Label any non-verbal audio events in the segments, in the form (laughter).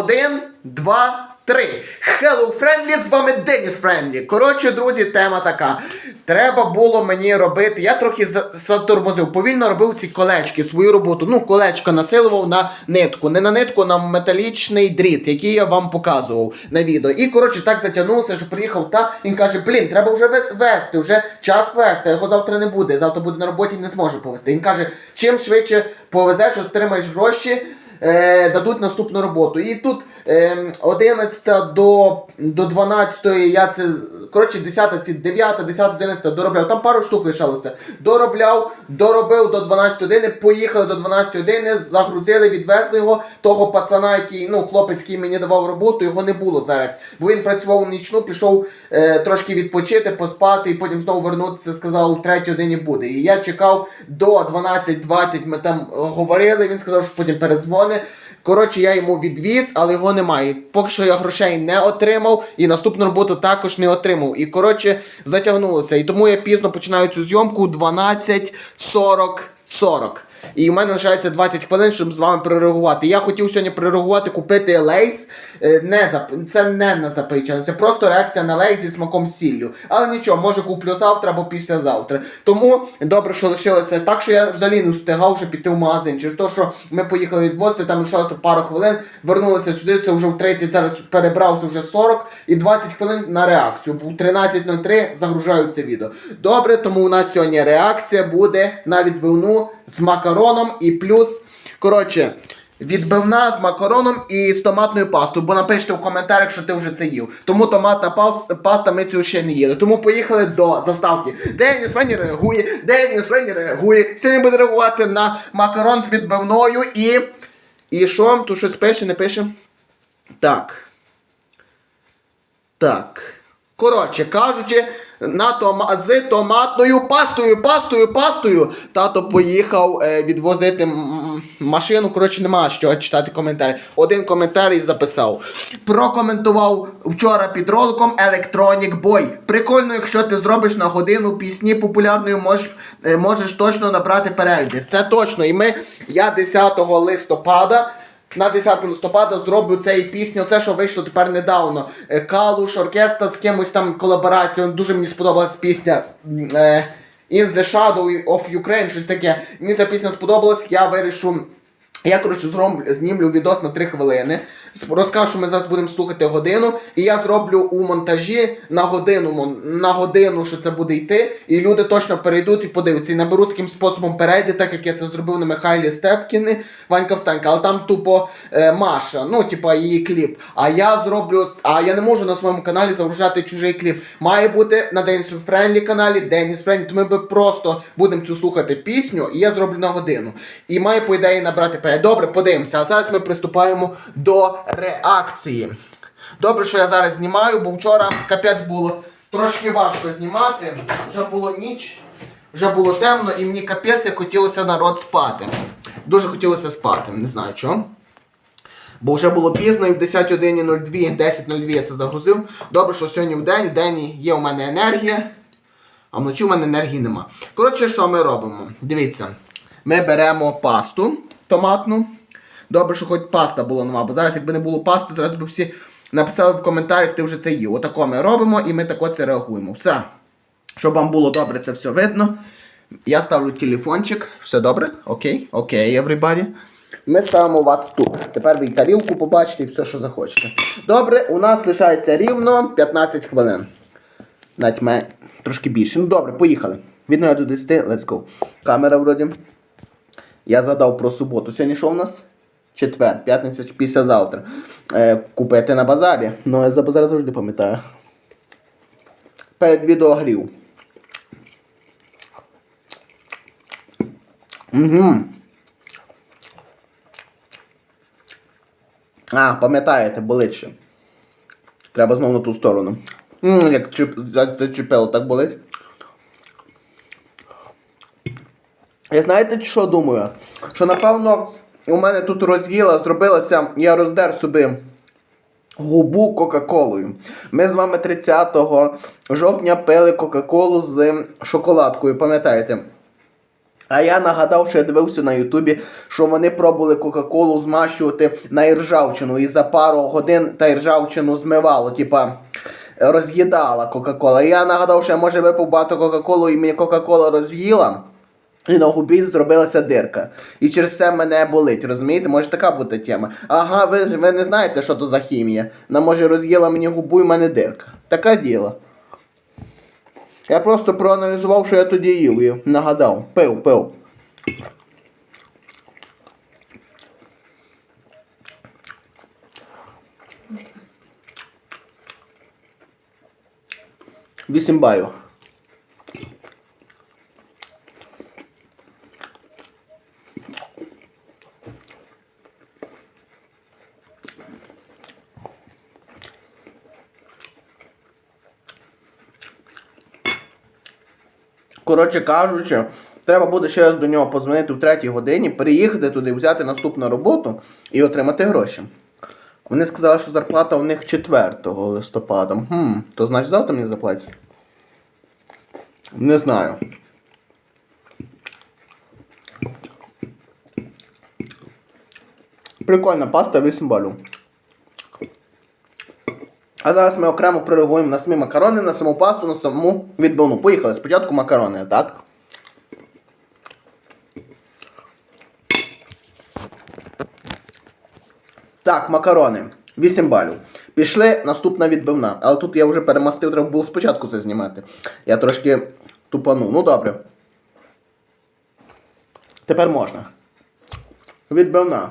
Один, два, три. Hello, Friendly, з вами Деніс Френдлі. Коротше, друзі, тема така. Треба було мені робити. Я трохи за- затормозив, повільно робив ці колечки, свою роботу. Ну, колечко насилував на нитку. Не на нитку, на металічний дріт, який я вам показував на відео. І коротше так затягнулося, що приїхав та він каже: Блін, треба вже вес- вести, вже час вести, його завтра не буде. Завтра буде на роботі не зможе повести. Він каже, чим швидше повезеш, отримаєш гроші е, дадуть наступну роботу. І тут е, 11 до, до 12 я це. Коротше, 10, ці 9, 10, 11 доробляв. Там пару штук лишалося. Доробляв, доробив до 12 години, поїхали до 12 години, загрузили, відвезли його. Того пацана, який, ну, хлопець, який мені давав роботу, його не було зараз. Бо він працював у нічну, пішов е, трошки відпочити, поспати і потім знову вернутися, сказав, у 3 годині буде. І я чекав до 12.20, ми там е, говорили, він сказав, що потім перезвони. Коротше, я йому відвіз, але його немає. Поки що я грошей не отримав і наступну роботу також не отримав. І коротше затягнулося. І тому я пізно починаю цю зйомку 12.40. І в мене лишається 20 хвилин, щоб з вами прореагувати. Я хотів сьогодні прореагувати, купити лейс. Е, Не зап... Це не на запечене, це просто реакція на лейс зі смаком сіллю. Але нічого, може куплю завтра або післязавтра. Тому добре, що лишилося так, що я взагалі не встигав вже піти в магазин. Через те, що ми поїхали відвозити, там лишалося пару хвилин, вернулися сюди, це вже в 30, зараз перебрався вже 40 і 20 хвилин на реакцію. В 13.03 загружаю це відео. Добре, тому у нас сьогодні реакція буде на відбивну з макароном і плюс. Коротше. Відбивна з макароном і з томатною пастою, бо напишіть в коментарях, що ти вже це їв. Тому томатна паста ми цю ще не їли. Тому поїхали до заставки. Деніс Френі реагує, Деніс Френі реагує. Сьогодні буде реагувати на макарон з відбивною і. І що? Тут щось пише, не пише? Так. Так. Коротше кажучи, на тома... з томатною пастою, пастою, пастою. Тато поїхав е, відвозити машину. Коротше, нема що читати коментарі. Один коментар записав. Прокоментував вчора під роликом Electronic Boy. Прикольно, якщо ти зробиш на годину пісні популярною, можеш, е, можеш точно набрати перегляди. Це точно. І ми, я 10 листопада. На 10 листопада зроблю цей пісню, це що вийшло тепер недавно. Е, Калуш, оркестр з кимось там колаборацію. Дуже мені сподобалась пісня е, In the Shadow of Ukraine, щось таке. Мені ця пісня сподобалась, я вирішу. Я, коротше, зроблю, знімлю відос на 3 хвилини. Розкажу, що ми зараз будемо слухати годину. І я зроблю у монтажі на годину, на годину, що це буде йти. І люди точно перейдуть і подивляться. І наберу таким способом перейди, так як я це зробив на Михайлі Степкіни, Ванька Встанька. Але там тупо е, Маша, ну, типа її кліп. А я зроблю. А я не можу на своєму каналі загружати чужий кліп. Має бути на Деніс Френлі каналі, Деніс Френлі, то ми би просто будемо цю слухати пісню, і я зроблю на годину. І має, по ідеї, набрати. Добре, подивимося. А зараз ми приступаємо до реакції. Добре, що я зараз знімаю, бо вчора капець було трошки важко знімати. Вже було ніч, вже було темно, і мені капець як хотілося народ спати. Дуже хотілося спати, не знаю чого. Бо вже було пізно і в 10.01.02, 10.02 я це загрузив. Добре, що сьогодні в день, в день є у мене енергія, а вночі у мене енергії нема. Коротше, що ми робимо? Дивіться, ми беремо пасту томатну. Добре, що хоч паста була нова, бо зараз, якби не було пасти, зараз би всі написали в коментарях, ти вже це їв. Отако ми робимо і ми тако це реагуємо. Все. Щоб вам було добре це все видно. Я ставлю телефончик. Все добре? Окей, окей, everybody. Ми ставимо вас тут. Тепер ви і тарілку побачите і все, що захочете. Добре, у нас лишається рівно 15 хвилин. Навіть ми трошки більше. Ну добре, поїхали. Від 0 до 10, let's go. Камера вроді. Я згадав про суботу. Сьогодні що у нас? Четвер, п'ятниця післязавтра. Е, купити на базарі. Ну, я за базар завжди пам'ятаю. Перед відео грів. Угу. А, пам'ятаєте, болить ще. Треба знову на ту сторону. М, як чіп, за- зачепило, так болить. Я знаєте, що думаю? Що напевно у мене тут роз'їла, зробилося, я роздер собі губу Кока-Колою. Ми з вами 30 жовтня пили Кока-Колу з шоколадкою, пам'ятаєте? А я нагадав, що я дивився на Ютубі, що вони пробували Кока-Колу змащувати на іржавчину, і за пару годин та іржавчину змивало, типа роз'їдала Кока-Кола. Я нагадав, що я може випив багато Кока-Колу і мені Кока-Кола роз'їла. І на губі зробилася дирка. І через це мене болить, розумієте? Може така бути тема. Ага, ви, ж- ви не знаєте, що то за хімія. Вона може роз'їла мені губу і в мене дирка. Така діло. Я просто проаналізував, що я тоді їв і нагадав. Пив, пив. Вісім балів. Коротше кажучи, треба буде ще раз до нього подзвонити в третій годині, переїхати туди, взяти наступну роботу і отримати гроші. Вони сказали, що зарплата у них 4 листопада. Хм, то значить завтра мені заплатять? Не знаю. Прикольна паста 8 балів. А зараз ми окремо прореагуємо на самі макарони, на саму пасту, на саму відбивну. Поїхали. Спочатку макарони, так? Так, макарони. 8 балів. Пішли, наступна відбивна. Але тут я вже перемастив, треба було спочатку це знімати. Я трошки тупанув. Ну добре. Тепер можна. Відбивна.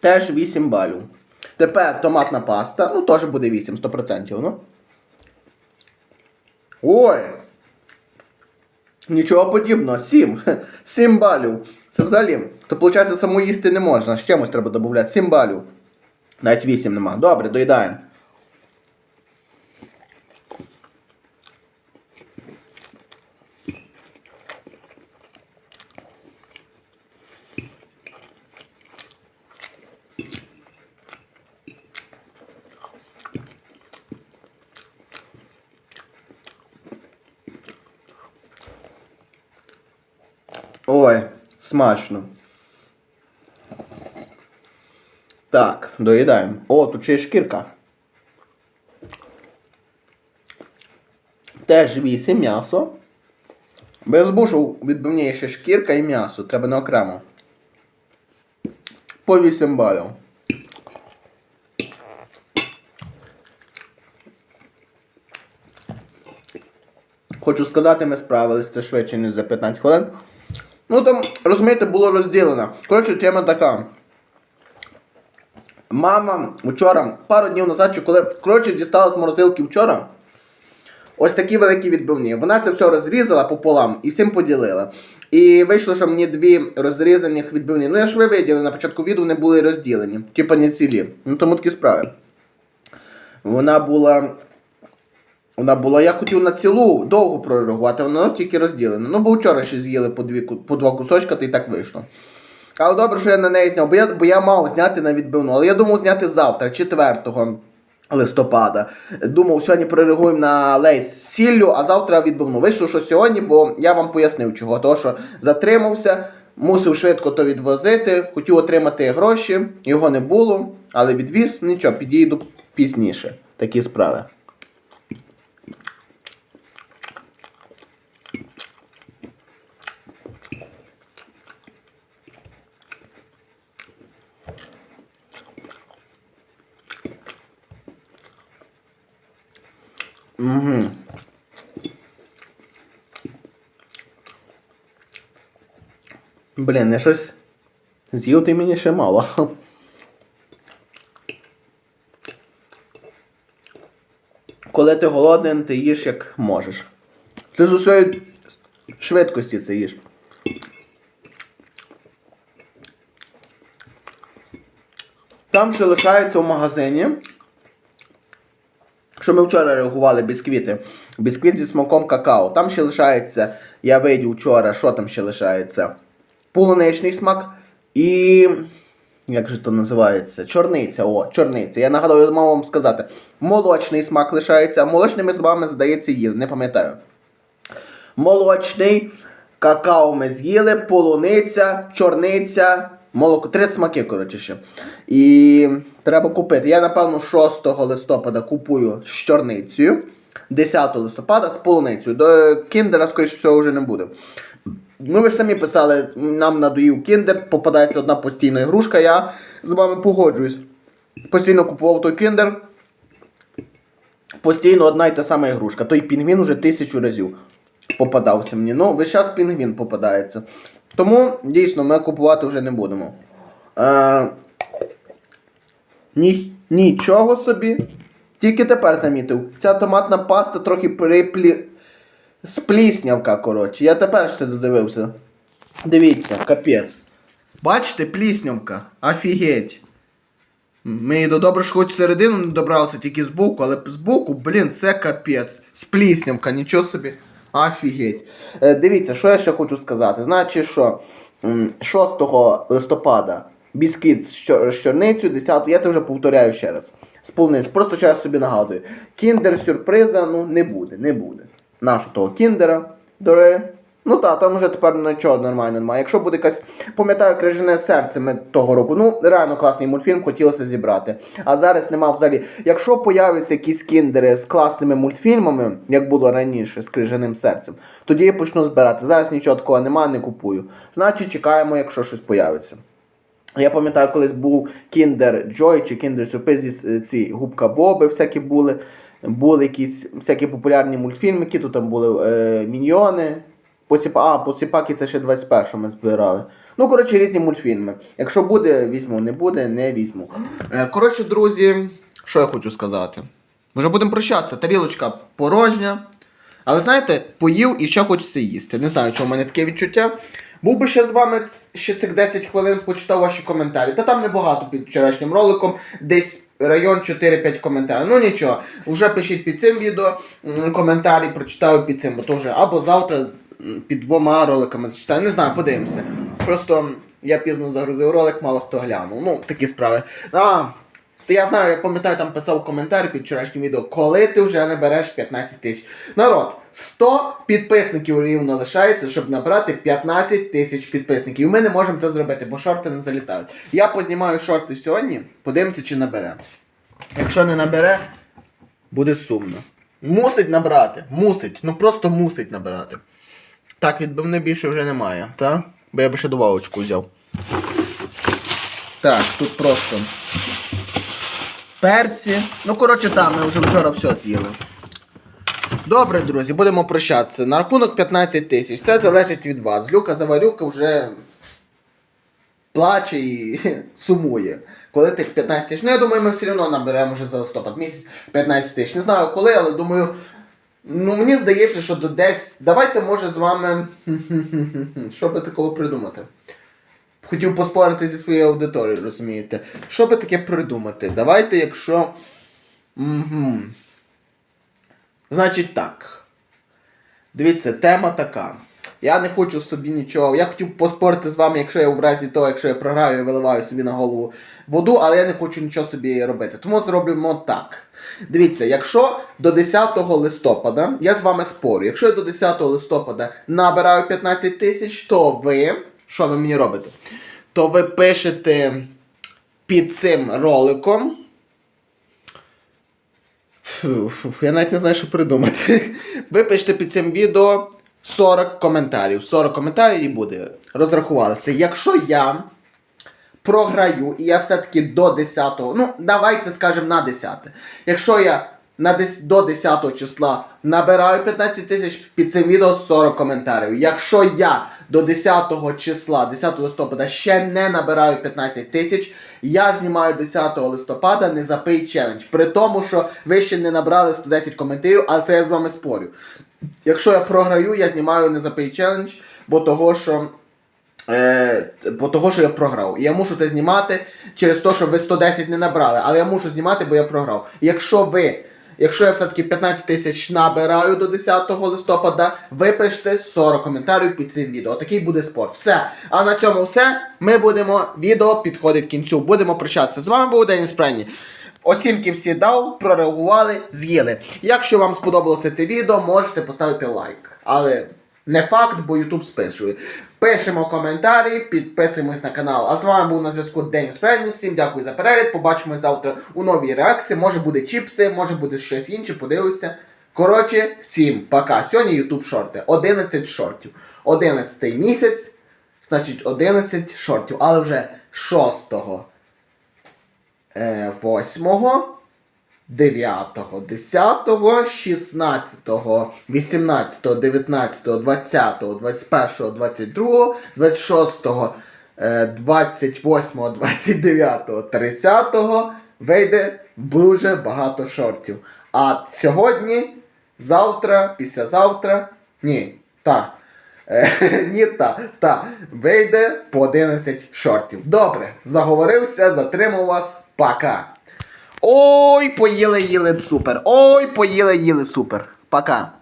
Теж 8 балів. Тепер томатна паста. Ну, теж буде 8, 100%, ну. Ой! Нічого подібного, 7. 7 балів. Це взагалі. То, виходить, само їсти не можна. З чимось треба додати. 7 балів. Навіть 8 нема. Добре, доїдаємо. Ой, смачно. Так, доїдаємо. О, тут ще є шкірка. Теж 8 м'ясо. Без бушу відбивні ще шкірка і м'ясо. Треба не окремо. По 8 балів. Хочу сказати, ми справились це швидше, ніж за 15 хвилин. Ну там, розумієте, було розділено. Коротше, тема така. Мама вчора, пару днів назад, чи коли коротше, дістала з морозилки вчора. Ось такі великі відбивні. Вона це все розрізала пополам і всім поділила. І вийшло, що мені дві розрізаних відбивні. Ну я ж ви виділи, на початку відео вони були розділені. Типа не цілі. Ну тому такі справи. Вона була. Вона була, я хотів на цілу довго прореагувати, вона тільки розділена. Ну, бо вчора ще з'їли по, дві, по два кусочка, то і так вийшло. Але добре, що я на неї зняв, бо я, бо я мав зняти на відбивну. Але я думав зняти завтра, 4 листопада. Думав, сьогодні прореагуємо на лейс з сіллю, а завтра відбивну. Вийшло, що сьогодні, бо я вам пояснив чого. Того, що затримався, мусив швидко то відвозити, хотів отримати гроші, його не було, але відвіз, нічого, підійду пізніше. Такі справи. Угу. Блін, я щось з'їв ти мені ще мало. Коли ти голодний, ти їш як можеш. Ти з усієї швидкості це їш. Там ще лишається в магазині. Що ми вчора реагували бісквіти. Бісквіт зі смаком какао. Там ще лишається, я видів вчора, що там ще лишається? Полуничний смак і. Як же то називається? Чорниця, о, чорниця. Я нагадую, я мав вам сказати. Молочний смак лишається, молочними смаками, здається, їли, не пам'ятаю. молочний, какао ми з'їли, полуниця, чорниця, молоко. Три смаки, коротше ще. І треба купити. Я, напевно, 6 листопада купую з чорницею, 10 листопада з полуницею. До кіндера, скоріш всього, вже не буде. Ну, ви ж самі писали, нам надоїв кіндер, попадається одна постійна ігрушка, я з вами погоджуюсь. Постійно купував той кіндер. Постійно одна й та сама ігрушка. Той пінгвін уже тисячу разів попадався мені. Ну, весь час пінгвін попадається. Тому дійсно ми купувати вже не будемо. Е, ні, нічого собі. Тільки тепер замітив. Ця томатна паста трохи приплі... Спліснявка, коротше. Я тепер ще додивився. Дивіться, капець. Бачите, пліснявка. Офігеть. Ми до добре, що хоч середину не добралися, тільки збоку, але збоку, блін, це капець. Спліснявка, нічого собі. Офігеть. Е, дивіться, що я ще хочу сказати. Значить, що 6 листопада біскіт з чор- чорницю, 10 я це вже повторяю ще раз. Полуницею. Просто зараз собі нагадую. Кіндер сюрприза, ну, не буде, не буде. Нашого того кіндера, доре. Ну так, там вже тепер нічого нормально немає. Якщо буде якась, пам'ятаю, крижане серце ми того року. Ну, реально класний мультфільм, хотілося зібрати. А зараз нема взагалі. Якщо появляться якісь кіндери з класними мультфільмами, як було раніше, з крижаним серцем, тоді я почну збирати. Зараз нічого такого немає, не купую. Значить, чекаємо, якщо щось появиться. Я пам'ятаю, колись був Kinder Joy чи Kinder Surprise, е, ці губка Боби всякі були. Були якісь всякі популярні мультфільмики, тут там були е, міньйони. Посіпа... А, посіпаки це ще 21 ми збирали. Ну, коротше, різні мультфільми. Якщо буде, візьму, не буде, не візьму. Е, коротше, друзі, що я хочу сказати? Вже будемо прощатися. Тарілочка порожня. Але знаєте, поїв і ще хочеться їсти. Не знаю, чому в мене таке відчуття. Був би ще з вами ще цих 10 хвилин, почитав ваші коментарі. Та там небагато під вчорашнім роликом, десь район 4-5 коментарів. Ну нічого, вже пишіть під цим відео коментарі, прочитаю під цим, бо то або завтра під двома роликами зачитаю. Не знаю, подивимося. Просто я пізно загрузив ролик, мало хто глянув. Ну, такі справи. А, то я знаю, я пам'ятаю, там писав коментар під вчорашнім відео, коли ти вже не береш 15 тисяч. Народ, 100 підписників рівно лишається, щоб набрати 15 тисяч підписників. І ми не можемо це зробити, бо шорти не залітають. Я познімаю шорти сьогодні, подивимося, чи набере. Якщо не набере, буде сумно. Мусить набрати. Мусить. Ну просто мусить набирати. Так, відбивни більше вже немає, так? Бо я би ще добавочку взяв. Так, тут просто перці. Ну, коротше, там, ми вже вчора все з'їли. Добре, друзі, будемо прощатися. На рахунок 15 тисяч. Все залежить від вас. Люка Заварюка вже плаче і (laughs) сумує. Коли тих 15 тисяч. Ну, я думаю, ми все одно наберемо вже за листопад місяць 15 тисяч. Не знаю коли, але думаю. Ну, мені здається, що до десь. Давайте, може, з вами. (laughs) Що би такого придумати? Хотів поспорити зі своєю аудиторією, розумієте? Що би таке придумати? Давайте, якщо. Значить так. Дивіться, тема така. Я не хочу собі нічого. Я хотів поспорити з вами, якщо я в разі того, якщо я програю, я виливаю собі на голову воду, але я не хочу нічого собі робити. Тому зробимо так. Дивіться, якщо до 10 листопада, я з вами спорю, якщо я до 10 листопада набираю 15 тисяч, то ви. Що ви мені робите? То ви пишете під цим роликом. Фу, я навіть не знаю, що придумати. (laughs) Ви пишете під цим відео 40 коментарів. 40 коментарів і буде. Розрахувалися. Якщо я програю, і я все-таки до 10-го, ну, давайте скажемо на 10. Якщо я на дес, до 10 числа набираю 15 тисяч під цим відео 40 коментарів. Якщо я до 10 числа, 10 листопада ще не набираю 15 тисяч, я знімаю 10 листопада не запий челендж. При тому, що ви ще не набрали 110 коментарів, але це я з вами спорю. Якщо я програю, я знімаю не запий челендж, бо того, що. Е, бо того, що я програв. І я мушу це знімати через те, що ви 110 не набрали. Але я мушу знімати, бо я програв. Якщо ви, якщо я все-таки 15 тисяч набираю до 10 листопада, ви пишете 40 коментарів під цим відео. Такий буде спорт. Все. А на цьому все. Ми будемо. Відео підходить кінцю. Будемо прощатися. З вами був Деніс Пренні. Оцінки всі дав, прореагували, з'їли. Якщо вам сподобалося це відео, можете поставити лайк. Але Не факт, бо Ютуб списує. Пишемо коментарі, підписуємось на канал. А з вами був на зв'язку Деніс Френів. Всім дякую за перегляд. Побачимось завтра у новій реакції. Може буде чіпси, може буде щось інше, подивимося. Коротше, всім пока. Сьогодні Ютуб шорти. 11 шортів. 11 місяць, значить 11 шортів. Але вже 6, е, 8, 9, 10, 16, 18, 19, 20, 21, 22, 26, е, 28, 29, 30 вийде дуже багато шортів. А сьогодні, завтра, післязавтра, ні, та. Е, (laughs) Ні, та, та, вийде по 11 шортів. Добре, заговорився, затримав вас. Пока. Ой, поїли, їли супер. Ой, поїли, їли супер. Пока.